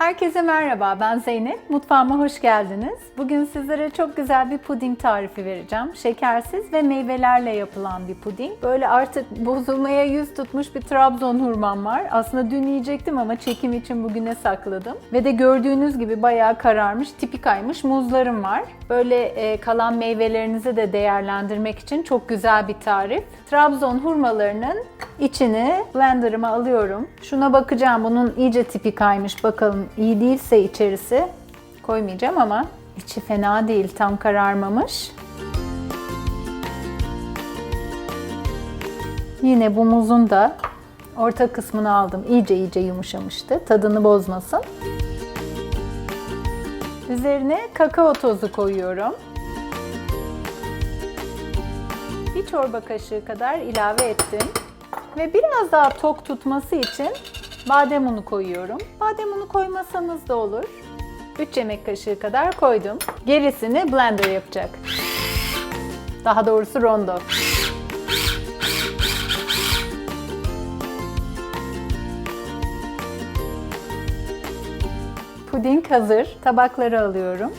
Herkese merhaba, ben Zeynep. Mutfağıma hoş geldiniz. Bugün sizlere çok güzel bir puding tarifi vereceğim. Şekersiz ve meyvelerle yapılan bir puding. Böyle artık bozulmaya yüz tutmuş bir Trabzon hurmam var. Aslında dün yiyecektim ama çekim için bugüne sakladım. Ve de gördüğünüz gibi bayağı kararmış, tipi kaymış muzlarım var. Böyle e, kalan meyvelerinizi de değerlendirmek için çok güzel bir tarif. Trabzon hurmalarının içini blenderıma alıyorum. Şuna bakacağım bunun iyice tipi kaymış bakalım iyi değilse içerisi koymayacağım ama içi fena değil tam kararmamış. Yine bu muzun da orta kısmını aldım. İyice iyice yumuşamıştı. Tadını bozmasın. Üzerine kakao tozu koyuyorum. Bir çorba kaşığı kadar ilave ettim. Ve biraz daha tok tutması için badem unu koyuyorum. Badem unu koymasanız da olur. 3 yemek kaşığı kadar koydum. Gerisini blender yapacak. Daha doğrusu rondo. Puding hazır. Tabakları alıyorum.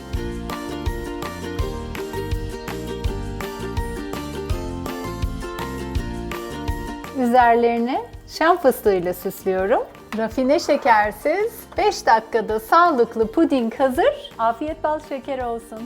Üzerlerini şam fıstığıyla süslüyorum. Rafine şekersiz 5 dakikada sağlıklı puding hazır. Afiyet bal şeker olsun.